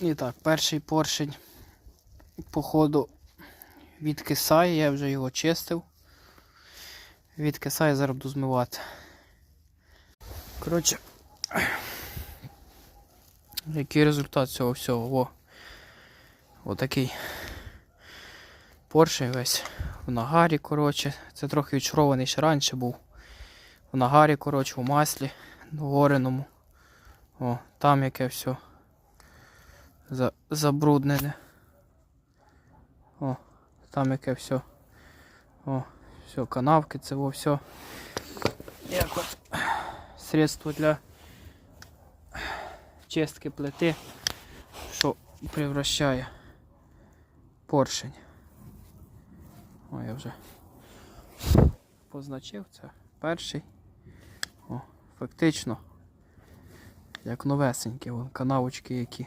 І так, перший поршень, походу, відкисає, я вже його чистив. Відкисає, зараз буду змивати. Коротше, який результат цього всього? О, отакий поршень весь в нагарі, коротше. Це трохи відшарований ще раніше був. В нагарі, коротше, в маслі гореному. О, там яке все забруднене. О, там яке все. О, все, канавки, це во все. Як от средство для чистки плити, що превращає поршень. О, я вже позначив це. Перший. О, фактично. Як новесенькі, вон канавочки які.